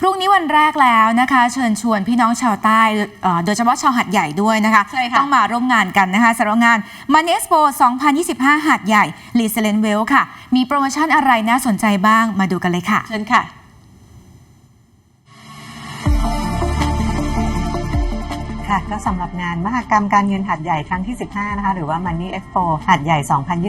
พรุ่งนี้วันแรกแล้วนะคะ เชิญชวนพี่น้องชาวใต้เอ่อโดยเฉพาะชาวหัดใหญ่ด้วยนะคะใช่ค่ะ ต้องมาร่วมงานกันนะคะสำหรับงานมันเ e สโป2025 หัดใหญ่ลีเซเลนเวลค่ะ มีโปรโมชั่นอะไรน่าสนใจบ้างมาดูกันเลยค่ะ เชิญค่ะ ค่ะก็สำหรับงานมหกรรมการเงินหัดใหญ่ครั้งที่ 15 นะคะ หรือว่า Money Expo หัดใหญ่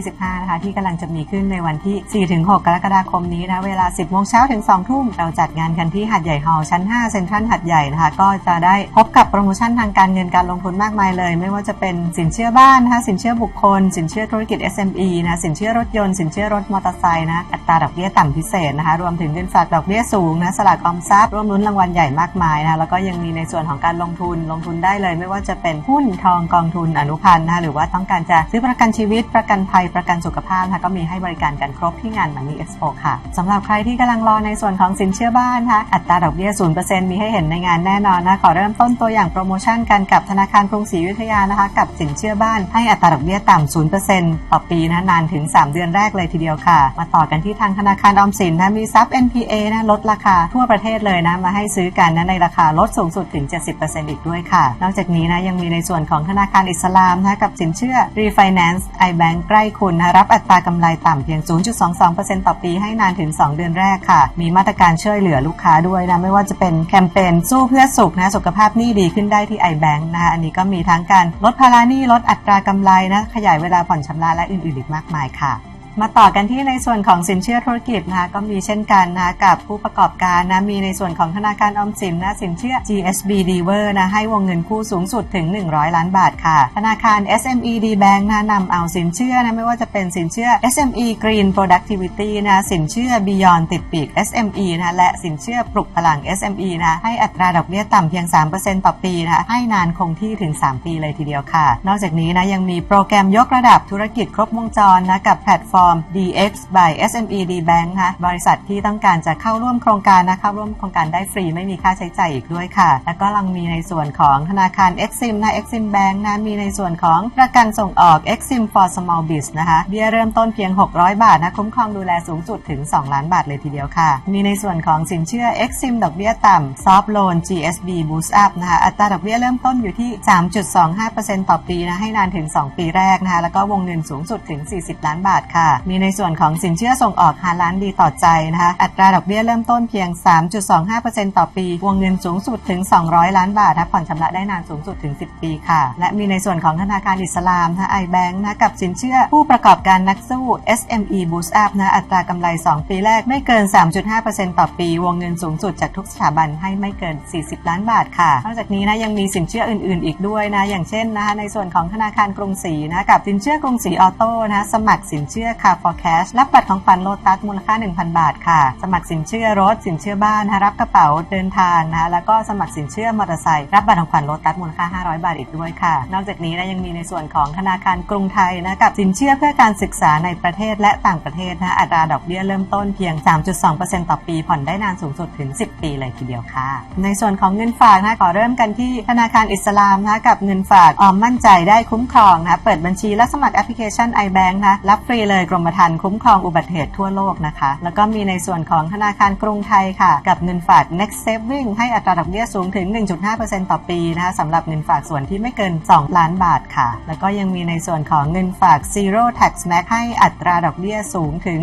2025 นะคะ ที่กำลังจะมีขึ้นในวันที่ 4-6 กรกฎาคมนี้นะเวลา 10 โมงเช้าถึง 2 ทุ่ม เราจัดงานกันที่หัดใหญ่ฮอลล์ชั้น 5 เซ็นทรัลหัดใหญ่นะคะ ก็จะได้พบกับโปรโมชั่นทางการเงินการลงทุนมากมายเลย ไม่ว่าจะเป็นสินเชื่อบ้านนะคะสินเชื่อบุคคล สินเชื่อธุรกิจ SME นะสินเชื่อรถยนต์สินเชื่อรถมอเตอร์ไซค์นะอัตราดอกเบี้ยต่ำพิเศษนะคะรวมถึงเงินฝากดอกเบี้ยสูงนะสลากออมทรัพย์ร่วมลุ้นรางวัลใหญ่มากมายนะแล้วก็ยังมีในส่วนของการลงทุนลงทุนได้ได้เลย ไม่ว่าจะเป็นหุ้นทองกองทุนอนุพันธ์นะคะหรือว่าต้องการจะซื้อประกันชีวิตประกันภัยประกันสุขภาพนะคะก็มีให้บริการกันครบที่งาน Money Expo ค่ะสำหรับใครที่กำลังรอในส่วนของสินเชื่อบ้านนะคะอัตราดอกเบี้ย0%มีให้เห็นในงานแน่นอนนะขอเริ่มต้นตัวอย่างโปรโมชั่นกันกับธนาคารกรุงศรีอยุธยานะคะกับสินเชื่อบ้านให้อัตราดอกเบี้ยต่ำ0%ต่อปีนะนานถึง 3 เดือนแรกเลยทีเดียวค่ะ มาต่อกันที่ทางธนาคารออมสินนะมีซับ NPA นะลดราคาทั่วประเทศเลยนะมาให้ซื้อกันนะในราคาลดสูงสุดถึง 70%อีกด้วยค่ะนอกจากนี้นะยังมีในส่วนของธนาคารอิสลามนะกับสินเชื่อ Refinance iBank ใกล้คุณนะรับอัตรากำไรต่ำเพียง 0.22%ต่อปีให้นานถึง 2 เดือนแรกค่ะ มีมาตรการช่วยเหลือลูกค้าด้วยนะไม่ว่าจะเป็นแคมเปญสู้เพื่อสุขนะสุขภาพหนี้ดีขึ้นได้ที่ iBank นะคะอันนี้ก็มีทั้งการลดภาระหนี้ลดอัตรากำไรนะขยายเวลาผ่อนชำระและอื่นๆอีกมากมายค่ะ มาต่อกันที่ในส่วนของสินเชื่อธุรกิจนะคะก็มีเช่นกันนะกับผู้ประกอบการนะมีในส่วนของธนาคารออมสินนะสินเชื่อ GSB d e v e r นะให้วงเงินกู้สูงสุดถึง 100 ล้านบาทค่ะ ธนาคาร SME D Bank นะนำเอาสินเชื่อนะไม่ว่าจะเป็นสินเชื่อ SME Green Productivity นะสินเชื่อ Beyond ติดปีก SME นะและสินเชื่อปลุกพลัง SME นะให้อัตราดอกเบี้ยต่ำเพียง 3%ต่อปีนะให้นานคงที่ถึง 3 ปีเลยทีเดียวค่ะ นอกจากนี้นะยังมีโปรแกรมยกระดับธุรกิจครบวงจรนะกับแพลตฟอร์ม DX by SME D Bank นะคะบริษัทที่ต้องการจะเข้าร่วมโครงการนะเข้าร่วมโครงการได้ฟรีไม่มีค่าใช้จ่ายอีกด้วยค่ะ แล้วก็ลังมีในส่วนของธนาคาร Exim นะ Exim Bank นะมีในส่วนของประกันส่งออก Exim for Small Biz นะคะเบี้ยเริ่มต้นเพียง 600 บาทนะคุ้มครองดูแลสูงสุดถึง 2 ล้านบาทเลยทีเดียวค่ะ มีในส่วนของสินเชื่อ Exim ดอกเบี้ยต่ำ Soft Loan GSB Boost Up นะคะอัตราดอกเบี้ยเริ่มต้นอยู่ที่ 3.25%ต่อปีนะให้นานถึง 2 ปีแรกนะคะแล้วก็วงเงินสูงสุดถึง 40 ล้านบาทค่ะมีในส่วนของสินเชื่อส่งออกฮาล้านดีต่อใจนะคะ อัตราดอกเบี้ยเริ่มต้นเพียง 3.25%ต่อปี วงเงินสูงสุดถึง 200 ล้านบาทนะผ่อนชำระได้นานสูงสุดถึง 10 ปีค่ะ และมีในส่วนของธนาคารอิสลามนะไอแบงค์นะกับสินเชื่อผู้ประกอบการนักสู้ SME Boost Up นะอัตรากำไร 2 ปีแรกไม่เกิน 3.5%ต่อปี วงเงินสูงสุดจากทุกสถาบันให้ไม่เกิน 40 ล้านบาทค่ะ นอกจากนี้นะยังมีสินเชื่ออื่น ๆ อีกด้วยนะ อย่างเช่นนะคะในส่วนของธนาคารกรุงศรีนะกับสินเชื่อกรุงศรีออโต้นะสมัครสินเชื่อ Car for Cash รับบัตรของขวัญโลตัสมูลค่า 1,000 บาทค่ะ สมัครสินเชื่อรถ สินเชื่อบ้านนะรับกระเป๋าเดินทางนะคะแล้วก็สมัครสินเชื่อมอเตอร์ไซค์รับบัตรของขวัญโลตัสมูลค่า 500 บาทอีกด้วยค่ะ นอกจากนี้นะยังมีในส่วนของธนาคารกรุงไทยนะกับสินเชื่อเพื่อการศึกษาในประเทศและต่างประเทศนะอัตราดอกเบี้ยเริ่มต้นเพียง 3.2%ต่อปี ผ่อนได้นานสูงสุดถึง 10 ปีเลยทีเดียวค่ะ ในส่วนของเงินฝากนะขอเริ่มกันที่ธนาคารอิสลามนะกับเงินฝากออมมั่นใจได้คุ้มครองนะเปิดบัญชีและสมัครแอปพลิเคชัน iBank นะรับฟรีเลยกรมธรรม์คุ้มครองอุบัติเหตุทั่วโลกนะคะ แล้วก็มีในส่วนของธนาคารกรุงไทยค่ะ กับเงินฝาก Next Saving ให้อัตราดอกเบี้ยสูงถึง 1.5%ต่อปีนะคะสำหรับเงินฝากส่วนที่ไม่เกิน 2 ล้านบาทค่ะ แล้วก็ยังมีในส่วนของเงินฝาก Zero Tax Max ให้อัตราดอกเบี้ยสูงถึง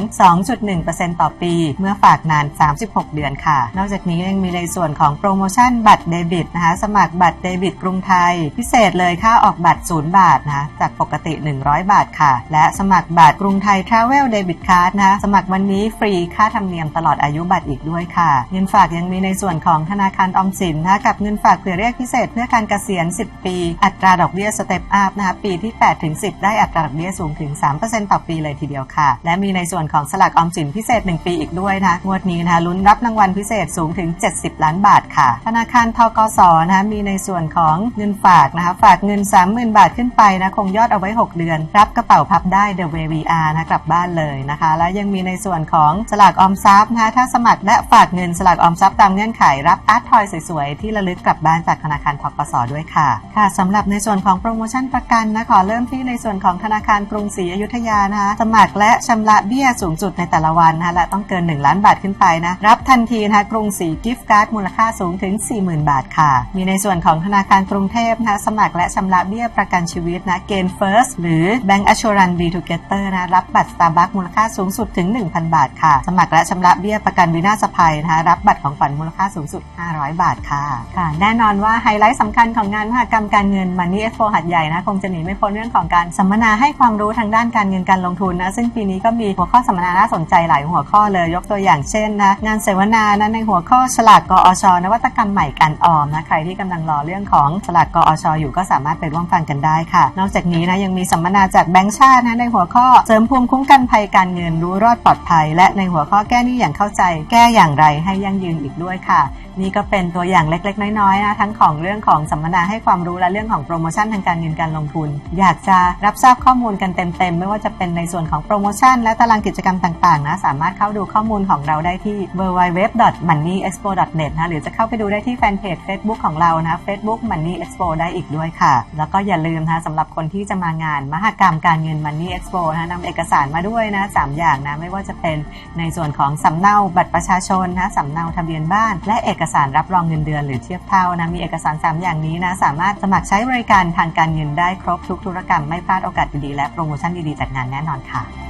2.1%ต่อปี เมื่อฝากนาน 36 เดือนค่ะ นอกจากนี้ยังมีในส่วนของโปรโมชั่นบัตรเดบิตนะคะสมัครบัตรเดบิตกรุงไทย พิเศษเลยค่าออกบัตร 0 บาทนะคะจากปกติ 100 บาทค่ะ และสมัครบัตรกรุงไทย Travel Debit Card นะคะสมัครวันนี้ฟรีค่าธรรมเนียมตลอดอายุบัตรอีกด้วยค่ะ เงินฝากยังมีในส่วนของธนาคารออมสินนะคะกับเงินฝากเผื่อเรียกพิเศษ เพื่อการเกษียณ 10 ปี อัตราดอกเบี้ยสเต็ปอัพนะคะปีที่8ถึง10 ได้อัตราดอกเบี้ยสูงถึง 3%ต่อปีเลยทีเดียวค่ะ และมีในส่วนของสลากออมสินพิเศษ 1 ปีอีกด้วยนะงวดนี้นะคะลุ้นรับรางวัลพิเศษสูงถึง 70 ล้านบาทค่ะ ธนาคารทกสนะคะมีในส่วนของเงินฝากนะคะฝากเงิน 30,000 บาทขึ้นไปนะคงยอดเอาไว้ 6 เดือน รับกระเป๋าพับได้ The Way VR นะกลับบ้านเลยนะคะ แล้วยังมีในส่วนของสลากออมทรัพย์นะคะถ้าสมัครและฝากเงินสลากออมทรัพย์ตามเงื่อนไขรับอาร์ตทอยสวยๆที่ระลึกกลับบ้านจากธนาคารทกสด้วยค่ะค่ะสำหรับในส่วนของโปรโมชั่นประกันนะขอเริ่มที่ในส่วนของธนาคารกรุงศรีอยุธยานะคะสมัครและชำระเบี้ยสูงสุดในแต่ละวันนะคะและต้องเกิน 1 ล้านบาทขึ้นไปนะรับทันทีนะคะกรุงศรีกิฟต์การ์ดมูลค่าสูงถึง 40,000 บาทค่ะ มีในส่วนของธนาคารกรุงเทพนะคะสมัครและชำระเบี้ยประกันชีวิตนะเกณฑ์ First หรือ Bank Assurance B Together นะรับบัตร Starbucks มูลค่าสูงสุดถึง 1,000 บาทค่ะ สมัครและชำระเบี้ยประกันวินาศภัยนะคะรับบัตรของขวัญมูลค่าสูงสุด 500 บาทค่ะค่ะ แน่นอนว่าไฮไลท์สำคัญของงานมหกรรมการเงิน Money Expo หัดใหญ่นะคงจะหนีไม่พ้นเรื่องของการสัมมนาให้ความรู้ทางด้านการเงินการลงทุนนะซึ่งปีนี้ก็มีหัวข้อสัมมนาน่าสนใจหลายหัวข้อเลยยกตัวอย่างเช่นนะงานเสวนานะในหัวข้อฉลากกอชนวัตกรรมใหม่การออมนะใครที่กำลังรอเรื่องของฉลากกอชอยู่ก็สามารถไปร่วมฟังกันได้ค่ะ นอกจากนี้นะยังมีสัมมนาจากแบงก์ชาตินะในหัวข้อเสริมภูมิคุ้มกันภัยการเงินรู้รอดปลอดภัย และในหัวข้อแก้หนี้อย่างเข้าใจ แก้อย่างไรให้ยั่งยืนอีกด้วยค่ะ นี่ก็เป็นตัวอย่างเล็ก ๆ น้อยๆนะทั้งของเรื่องของสัมมนาให้ความรู้และเรื่องของโปรโมชั่นทางการเงินการลงทุน อยากจะรับทราบข้อมูลกันเต็มๆ ไม่ว่าจะเป็นในส่วนของโปรโมชั่นและตารางกิจกรรมต่างๆนะสามารถเข้าดูข้อมูลของเราได้ที่ www.moneyexpo.net นะหรือจะเข้าไปดูได้ที่แฟนเพจ Facebook ของเรานะ Facebook Money Expo ได้อีกด้วยค่ะ แล้วก็อย่าลืมนะสำหรับคนที่จะมางานมหกรรมการเงิน Money Expo นะนำเอกสารมาด้วยนะสามอย่างนะไม่ว่าจะเป็นในส่วนของสำเนาบัตรประชาชนนะสำเนาทะเบียนบ้าน และเอกสารรับรองเงินเดือนหรือเทียบเท่านะมีเอกสาร 3 อย่างนี้นะสามารถสมัครใช้บริการทางการเงินได้ครบทุกธุรกรรมไม่พลาดโอกาสดีๆและโปรโมชั่นดีๆจากงานแน่นอนค่ะ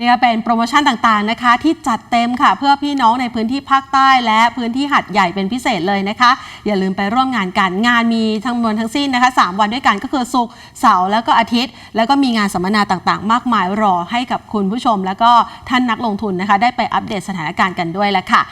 นี่ก็เป็นโปรโมชั่นต่างๆนะคะ ที่จัดเต็มค่ะ เพื่อพี่น้องในพื้นที่ภาคใต้และพื้นที่หัดใหญ่เป็นพิเศษเลยนะคะ อย่าลืมไปร่วมงานกันงานมีทั้งมวลทั้งสิ้นนะคะ 3 วันด้วยกันก็คือศุกร์เสาร์แล้วก็อาทิตย์ แล้วก็มีงานสัมมนาต่างๆ มากมายรอให้กับคุณผู้ชม แล้วก็ท่านนักลงทุนนะคะ ได้ไปอัปเดตสถานการณ์กันด้วยแล้วค่ะ